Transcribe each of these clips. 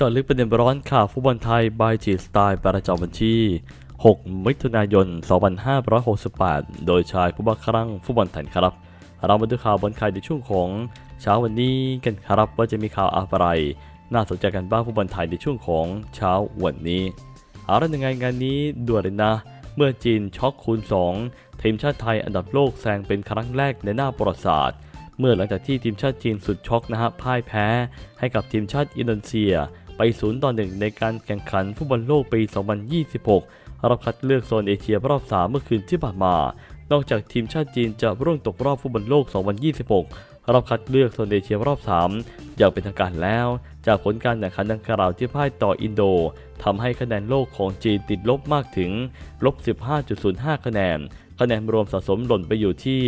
จาะลึกประเด็นร้อนข่าวฟุตบอลไทยบายจีสไตล์ประจำวันที่ 6 มิถุนายน 2568 โดยชายผู้บักครั้งฟุตบอลไทยครับ เรามาดูข่าวบอลไทยในช่วงของเช้าวันนี้กันครับว่าจะมีข่าวอะไร น่าสนใจกันบ้างฟุตบอลไทยในช่วงของเช้าวันนี้ เอาละยังไงงานนี้ด่วนเลยนะ เมื่อจีนช็อกคูณ 2 ทีมชาติไทยอันดับโลกแซงเป็นครั้งแรกในหน้าประวัติศาสตร์เมื่อหลังจากที่ทีมชาติจีนสุดช็อกนะฮะพ่ายแพ้ให้กับทีมชาติอินโดนีเซีย ไป 0 ต่อ 1 ในการแข่งขันฟุตบอลโลกปี 2026รอบคัดเลือกโซนเอเชียรอบ 3 เมื่อคืนที่ผ่านมา นอกจากทีมชาติจีนจะร่วงตกรอบฟุตบอลโลก 2026รอบคัดเลือกโซนเอเชียรอบ 3 อย่างเป็นทางการแล้ว จากผลการแข่งขันดังกล่าวที่พ่ายต่ออินโดทำให้คะแนนโลกของจีนติดลบมากถึงลบ 15.05 คะแนนคะแนนรวมสะสมหล่นไปอยู่ที่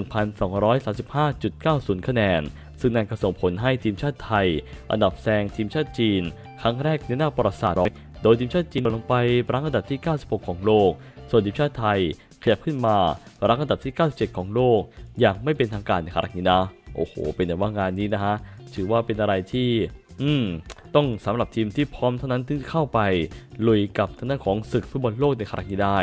1,235.90 คะแนน ซึ่งนั่นก็ส่งผลให้ทีมชาติไทย อันดับแซงทีมชาติจีน ครั้งแรกในหน้าประวัติศาสตร์โดยทีมชาติจีนลงไปรั้งอันดับที่ 96 ของโลก ส่วนทีมชาติไทยขยับขึ้นมารั้งอันดับที่ 97 ของโลก อย่างไม่เป็นทางการในครั้งนี้นะ โอ้โห เป็นแต่ว่างานนี้นะฮะ ถือว่าเป็นอะไรที่ อืม ต้องสำหรับทีมที่พร้อมเท่านั้นที่เข้าไป ลุยกับทางด้านของศึกฟุตบอลโลกในครั้งนี้ได้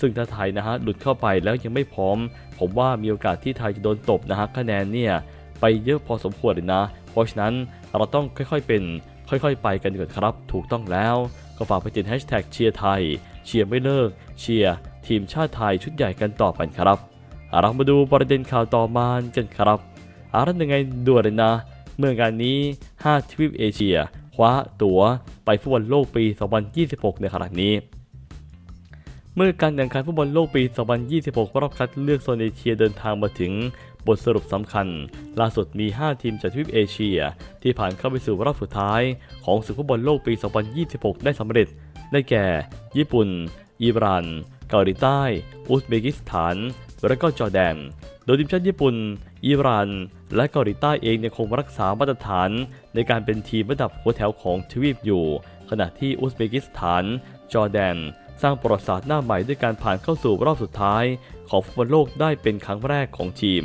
ซึ่งถ้าไทยนะฮะ หลุดเข้าไปแล้วยังไม่พร้อม ผมว่ามีโอกาสที่ไทยจะโดนตบนะฮะ คะแนนเนี่ย ไปเยอะพอสมควรเลยนะ เพราะฉะนั้นเราต้องค่อยๆเป็น ค่อยๆ ไปกันก่อนครับ ถูกต้องแล้ว ก็ฝากไปติดแฮชแท็กเชียร์ไทย เชียร์ไม่เลิก เชียร์ทีมชาติไทยชุดใหญ่กันต่อไปครับ เรามาดูประเด็นข่าวต่อมากันครับอารันยังไงด่วนเลยนะ เมื่องานนี้ 5 ทวีปเอเชีย คว้าตั๋วไปฟุตบอลโลกปี 2026 ในขณะนี้ มื่อการแข่งขันฟุตบอลโลกปี 2026 รอบคัดเลือกโซนเอเชียเดินทางมาถึงบทสรุปสำคัญ ล่าสุดมี 5 ทีมจากทวีปเอเชีย ที่ผ่านเข้าไปสู่รอบสุดท้าย ของศึกฟุตบอลโลกปี 2026 ได้สำเร็จ ได้แก่ ญี่ปุ่น อิหร่าน เกาหลีใต้ อุซเบกิสถาน และก็จอร์แดน โดยทีมชาติญี่ปุ่น อิหร่าน และเกาหลีใต้เองยังคงรักษามาตรฐาน ในการเป็นทีมระดับหัวแถวของทวีปอยู่ ขณะที่อุซเบกิสถาน จอร์แดน สร้างประวัติศาสตร์หน้าใหม่ด้วยการผ่านเข้าสู่รอบสุดท้าย ของฟุตบอลโลกได้เป็นครั้งแรกของทีม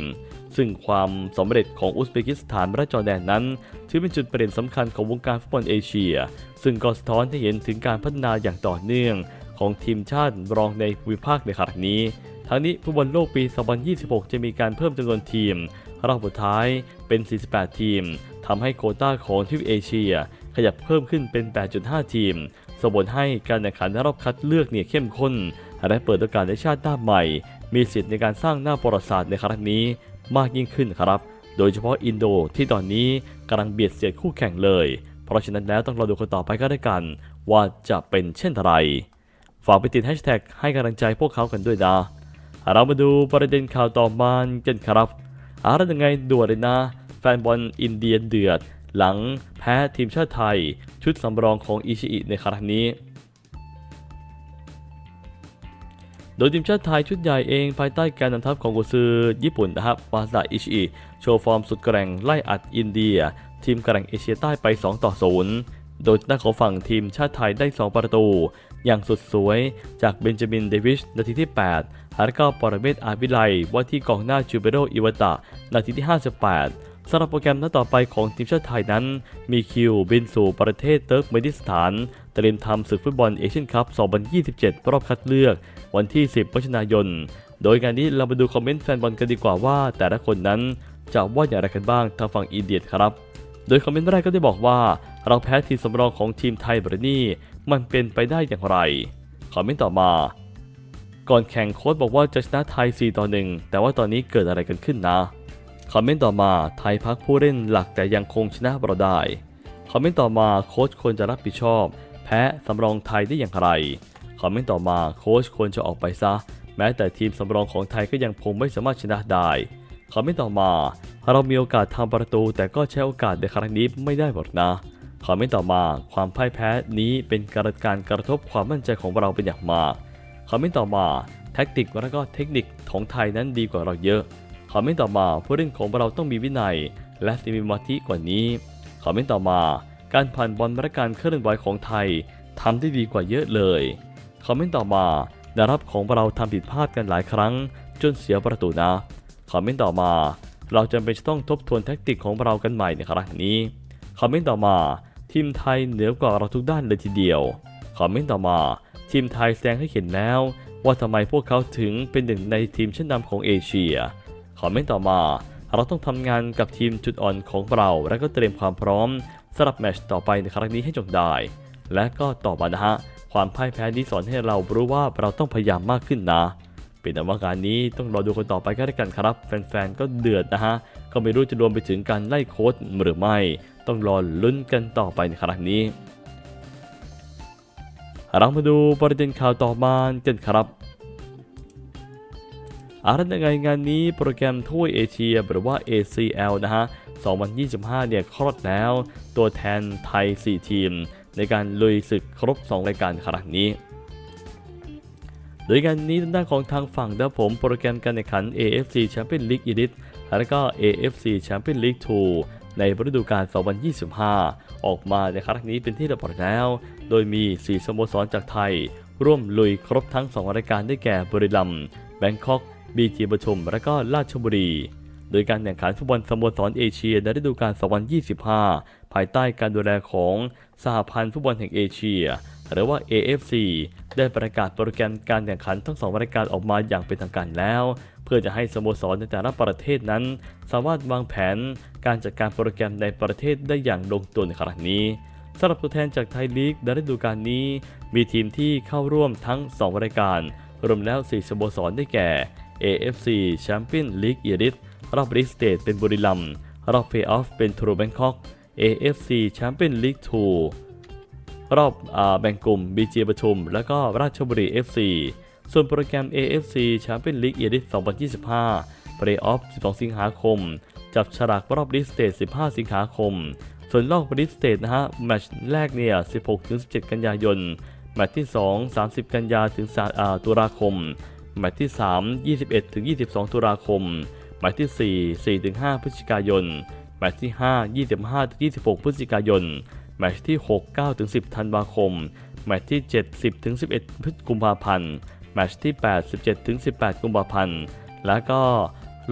ซึ่งความสำเร็จของอุซเบกิสถานและจอร์แดนนั้น ถือเป็นจุดเปลี่ยนสำคัญของวงการฟุตบอลเอเชีย ซึ่งก็สะท้อนให้เห็นถึงการพัฒนาอย่างต่อเนื่อง ของทีมชาติรองในภูมิภาคในครั้งนี้ทั้งนี้ฟุตบอลโลกปี 2026 จะมีการเพิ่มจำนวนทีม รอบสุดท้ายเป็น 48 ทีม ทำให้โคต้าของทวีปเอเชีย ขยับเพิ่มขึ้นเป็น 8.5 ทีม ส่งผลให้การแข่งขันรอบคัดเลือกเนี่ยเข้มข้น และเปิดโอกาสให้ชาติหน้าใหม่ มีสิทธิ์ในการสร้างหน้าประวัติศาสตร์ในครั้งนี้มากยิ่งขึ้นครับ โดยเฉพาะอินโดที่ตอนนี้กำลังเบียดเสียดคู่แข่งเลย เพราะฉะนั้นแล้วต้องรอดูกันต่อไปก็ได้กัน ว่าจะเป็นเช่นไร ฝากไปติดแฮชแท็กให้กำลังใจพวกเขากันด้วยนะ เรามาดูประเด็นข่าวต่อมากันครับอะไรยังไงด่วนเลยนะ แฟนบอลอินเดียเดือด หลังแพ้ทีมชาติไทย ชุดสำรองของอิชิอิในครั้งนี้ โดยทีมชาติไทยชุดใหญ่เองภายใต้การนำทัพของกุซือญี่ปุ่นนะครับวาซาอิชิอิโชว์ฟอร์มสุดแกร่งไล่อัดอินเดีย ทีมแกร่งเอเชียใต้ไป 2 ต่อ 0โดยด้าของฝั่งทีมชาติไทยได้ 2 ประตู อย่างสุดสวยจากเบนจามินเดวิชนาทีที่8แล้วก็ปรเมศอาวิไลว่าที่กองหน้าจูเบโรอิวตะนาทีที่ 58 สำหรับโปรแกรมนัดต่อไปของทีมชาติไทยนั้น มีคิวบินสู่ประเทศเติร์กเมนิสถานเตรียมทำศึกฟุตบอลเอเชียนคัพ 2027 รอบคัดเลือก วันที่ 10มิถุนายน โดยงานนี้เรามาดูคอมเมนต์แฟนบอลกันดีกว่าว่า แต่ละคนนั้นจะว่าอย่างไรกันบ้างทางฝั่งอินเดียครับ โดยคอมเมนต์แรกก็ได้บอกว่า เราแพ้ทีมสำรองของทีมไทยบรนี่มันเป็นไปได้อย่างไร คอมเมนต์ต่อมา ก่อนแข่งโค้ชบอกว่าจะชนะไทย 4 ต่อ 1 แต่ว่าตอนนี้เกิดอะไรกันขึ้นนะ คอมเมนต์ต่อมาไทยพักผู้เล่นหลักแต่ยังคงชนะเราได้ คอมเมนต์ต่อมาโค้ชควรจะรับผิดชอบ แพ้สำรองไทยได้อย่างไร คอมเมนต์ต่อมาโค้ชควรจะออกไปซะ แม้แต่ทีมสำรองของไทยก็ยังคงไม่สามารถชนะได้ คอมเมนต์ต่อมา เรามีโอกาสทำประตู แต่ก็ใช้โอกาสในครั้งนี้ไม่ได้หมดนะ คอมเมนต์ต่อมาความพ่ายแพ้นี้เป็นการการกระทบความมั่นใจของเราเป็นอย่างมาก คอมเมนต์ต่อมาแท็กติกและก็เทคนิคของไทยนั้นดีกว่าเราเยอะ คอมเมนต์ต่อมาผู้เล่นของเราต้องมีวินัย และมีสมาธิกว่านี้คอมเมนต์ต่อมา การผ่านบอลและการเคลื่อนไหวของไทยทำได้ดีกว่าเยอะเลยคอมเมนต์ต่อมาแนวรับของเราทำผิดพลาดกันหลายครั้ง จนเสียประตูนะคอมเมนต์ต่อมา เราจำเป็นจะต้องทบทวนแท็กติกของเรากันใหม่ในครั้งนี้คอมเมนต์ต่อมา ทีมไทยเหนือกว่าเราทุกด้านเลยทีเดียวคอมเมนต์ต่อมา ทีมไทยแสดงให้เห็นแล้ว ว่าทำไมพวกเขาถึงเป็นหนึ่งในทีมชั้นนำของเอเชีย คอมเมนต์ต่อมา เราต้องทำงานกับทีมจุดอ่อนของเรา และก็เตรียมความพร้อมสำหรับแมตช์ต่อไปในครั้งนี้ให้จงได้ และก็ต่อมานะฮะ ความพ่ายแพ้นี้สอนให้เรารู้ว่าเราต้องพยายามมากขึ้นนะเป็นแต่ว่างานนี้ต้องรอดูกันต่อไปก็แล้วกันครับ แฟนๆก็เดือดนะฮะก็ไม่รู้จะรวมไปถึงการไล่โค้ดหรือไม่ ต้องรอลุ้นกันต่อไปในครั้งนี้เรามาดูประเด็นข่าวต่อมากันครับ อารันยังไงานนี้โปรแกรมถ้วยเอเชียหรือว่า ACL นะฮะ 2025 เนี่ยคลอดแล้ว ตัวแทนไทย 4 ทีม ในการลุยศึกครบ 2 รายการครั้งนี้ โดยงานนี้ด้านของทางฝั่งด้าผมโปรแกรมการแข่งขัน AFC Champions League Elite และก็ AFC Champions League 2ในฤดูกาล 2025 ออกมาในครั้งนี้เป็นที่เรียบร้อยแล้ว โดยมี 4 สโมสรจากไทย ร่วมลุยครบทั้ง 2 รายการได้แก่บริลัมย์แบงคอก บีจีปทุมและก็ราชบุรี โดยการแข่งขันฟุตบอลสโมสรเอเชียในฤดูกาล 2025 ภายใต้การดูแลของสหพันธ์ฟุตบอลแห่งเอเชีย หรือว่า AFC ได้ประกาศโปรแกรมการแข่งขันทั้งสองรายการออกมาอย่างเป็นทางการแล้ว เพื่อจะให้สโมสรในแต่ละประเทศนั้น สามารถวางแผนการจัดการโปรแกรมในประเทศได้อย่างลงตัวในครั้งนี้สำหรับตัวแทนจากไทยลีกในฤดูกาลนี้ มีทีมที่เข้าร่วมทั้ง 2 รายการ รวมแล้ว 4 สโมสรได้แก่ AFC Champions League Elite รอบลิสเตทเป็นบุรีรัมย์รอบเพย์ออฟเป็นทรูแบงคอก AFC Champions League 2 รอบอแบ่งกลุ่ม BG ปทุม และก็ราชบุรี FC ส่วนโปรแกรม AFC Champions League Elite 2025 Play-off 12 สิงหาคม จับฉลากรอบลิสเตท15 สิงหาคม ส่วนรอบลิสเตทนะฮะแมตช์แรกเนี่ย16-17 กันยายนแมตช์ที่ 2 30 กันยาถึงตุลาคม แมตช์ที่ 3 21ถึง22 ตุลาคมแมตช์ที่ 4 4ถึง5พฤศจิกายนแมตช์ที่ 5 25ถึง26 พฤศจิกายนแมตช์ที่ 6 9ถึง10 ธันวาคมแมตช์ที่ 7 10ถึง11 พฤศกุมภาพันธ์แมตช์ที่ 8 17ถึง18 กุมภาพันธ์ แล้วก็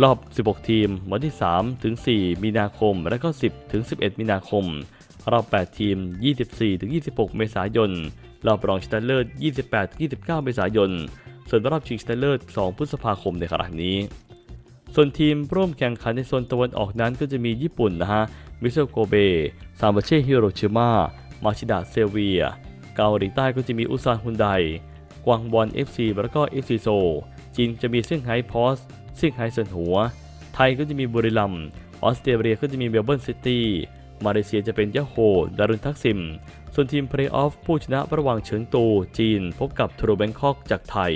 รอบ 16 ทีม วันที่ 3 ถึง 4 มีนาคม และก็ 10 ถึง 11 มีนาคม รอบ 8 ทีม 24 ถึง 26 เมษายน รอบรองชนะเลิศ 28 ถึง 29 เมษายน ส่วนรอบชิงชนะเลิศ 2 พฤษภาคมในครั้งนี้ ส่วนทีมร่วมแข่งขันในโซนตะวันออกนั้นก็จะมีญี่ปุ่นนะฮะ มิเซโกเบ ซามบาเช่ฮิโรชิมา มาชิดะเซเวีย เกาหลีใต้ก็จะมีอุซานฮุนได กวางบอล FC แล้วก็ FC โซ จีนจะมีเซี่ยงไฮ้พอสเซี่ยงไฮ้เซินหัว ไทยก็จะมีบุรีรัมย์ออสเตรเลียก็จะมีเมลเบิร์นซิตี้ มาเลเซียจะเป็นยะโฮดารุนทักซิม ส่วนทีมเพลย์ออฟผู้ชนะระหว่างเฉิงตูจีน พบกับทรูแบงคอกจากไทย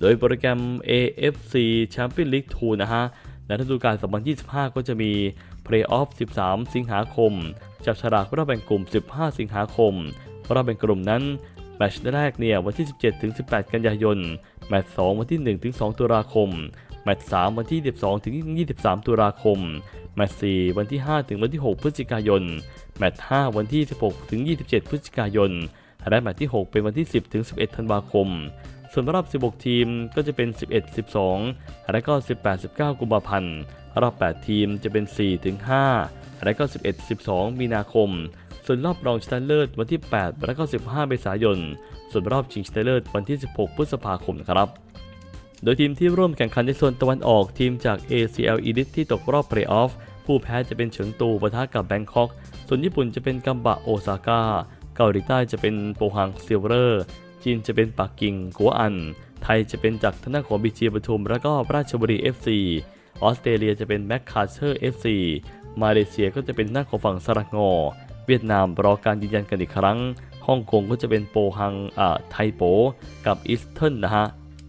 โดยโปรแกรม AFC Champions League 2นะฮะในฤดูกาล 2025 ก็จะมี Play-off 13 สิงหาคม จับฉลากรอบแบ่งกลุ่ม 15 สิงหาคม รอบแบ่งกลุ่มนั้น แมตช์แรกเนี่ยวันที่ 17-18 กันยายน แมตช์2วันที่ 1-2 ตุลาคม มตช์3วันที่ 12 ถึง 23 ตุลาคม แมตช์4วันที่ 5 ถึงวันที่ 6 พฤศจิกายน แมตช์5วันที่ 16 ถึง 27 พฤศจิกายน และแมตช์ที่ 6 เป็นวันที่ 10 ถึง 11 ธันวาคม ส่วนรอบ 16 ทีมก็จะเป็น 11 12 และก็ 18 19 กุมภาพันธ์ รอบ 8 ทีมจะเป็น 4 ถึง 5 และก็ 11 12 มีนาคม ส่วนรอบรองชนะเลิศวันที่ 8 และก็ 15 เมษายน ส่วนรอบชิงชนะเลิศวันที่ 16 พฤษภาคมนะครับ โดยทีมที่ร่วมแข่งขันในโซนตะวันออกทีมจาก ACL Elite ที่ตกรอบเพลย์ออฟผู้แพ้จะเป็นเฉิงตูปะทะกับแบงคอก ส่วนญี่ปุ่นจะเป็นกัมบะโอซาก้า เกาหลีใต้จะเป็นโปฮังซิลเวอร์ จีนจะเป็นปักกิ่งกัวอัน ไทยจะเป็นจากทางด้านของบีจีปทุม และก็ราชบุรี FC ออสเตรเลียจะเป็นแมคคาเชอร์ FC มาเลเซียก็จะเป็นด้าของฝั่งสระงอ เวียดนามรอการยืนยันกันอีกครั้ง ฮ่องกงก็จะเป็นโปฮังอ่าไทโป กับอีสเทิร์นนะฮะ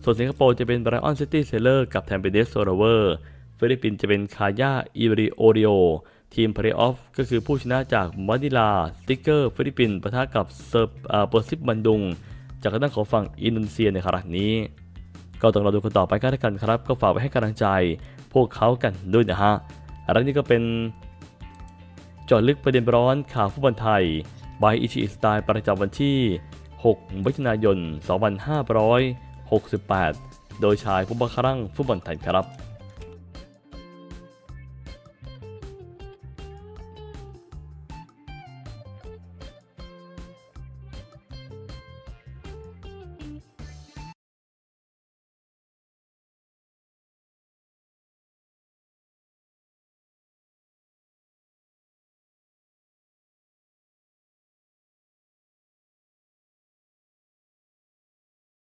ส่วนสิงคโปร์จะเป็นไบรอันซิตี้เซเลอร์กับแทมเปเดสโซลเวอร์ ฟิลิปปินส์จะเป็นคาย่าอิริโอริโอ ทีมเพลย์ออฟก็คือผู้ชนะจากมอนิลาสติกเกอร์ฟิลิปปินส์ปะทะกับเซอร์เปอร์ซิปบันดุง จากทางด้านของฝั่งอินโดนีเซียในครั้งนี้ ก็ต้องรอดูกันต่อไปกันแล้วกันครับ ก็ฝากไว้ให้กำลังใจพวกเขากันด้วยนะฮะและนี่ก็เป็นจอดลึกประเด็นร้อนข่าวฟุตบอลไทยบายอิชิสไตล์ประจำวันที่ 6 มิถุนายน 68 โดยชายผู้บังคับฟุตบอลไทยครับ